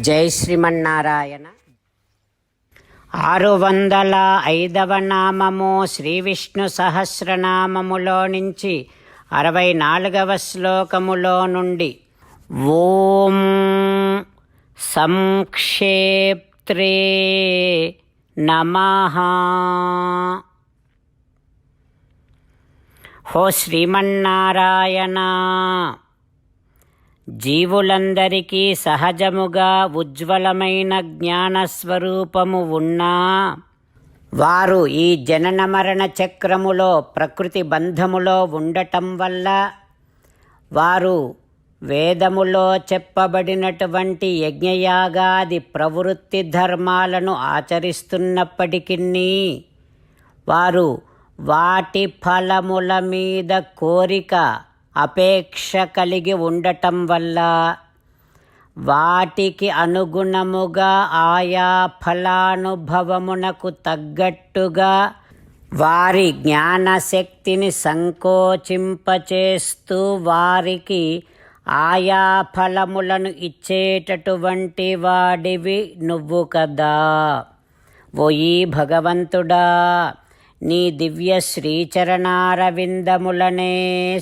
జై శ్రీమన్నారాయణ. ఆరు వందల ఐదవ నామము శ్రీ విష్ణు సహస్రనామములో నుంచి అరవై నాలుగవ శ్లోకములో నుండి ఓం సంక్షేప్త్రే నమ. హో శ్రీమన్నారాయణ. జీవులందరికీ సహజముగా ఉజ్వలమైన జ్ఞానస్వరూపము ఉన్నా వారు ఈ జనన మరణ చక్రములో ప్రకృతి బంధములో ఉండటం వల్ల వారు వేదములో చెప్పబడినటువంటి యజ్ఞయాగాది ప్రవృత్తి ధర్మాలను ఆచరిస్తున్నప్పటికీ వారు వాటి ఫలముల మీద కోరిక అపేక్ష కలిగి ఉండటం వల్ల వాటికి అనుగుణముగా ఆయా ఫలానుభవమునకు తగ్గట్టుగా వారి జ్ఞానశక్తిని సంకోచింపచేస్తూ వారికి ఆయా ఫలములను ఇచ్చేటటువంటి వాడివి నువ్వు కదా. ఓయి భగవంతుడా! నీ దివ్య శ్రీచరణారవిందములనే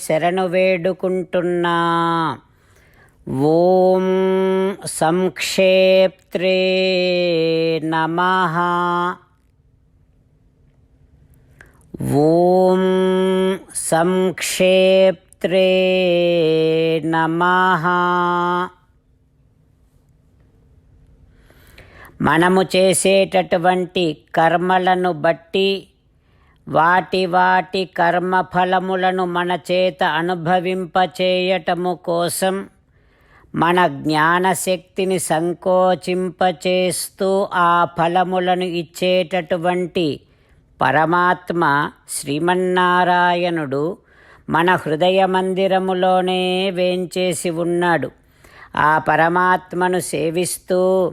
శరణు వేడుకుంటున్నా. ఓం సంక్షేప్త్రే నమ. ఓం సంక్షేప్త్రే నమ. మనము చేసేటటువంటి కర్మలను బట్టి వాటి వాటి కర్మఫలములను మన చేత అనుభవింపచేయటము కోసం మన జ్ఞానశక్తిని సంకోచింపచేస్తూ ఆ ఫలములను ఇచ్చేటటువంటి పరమాత్మ శ్రీమన్నారాయణుడు మన హృదయ మందిరములోనే వేంచేసి ఉన్నాడు. ఆ పరమాత్మను సేవిస్తూ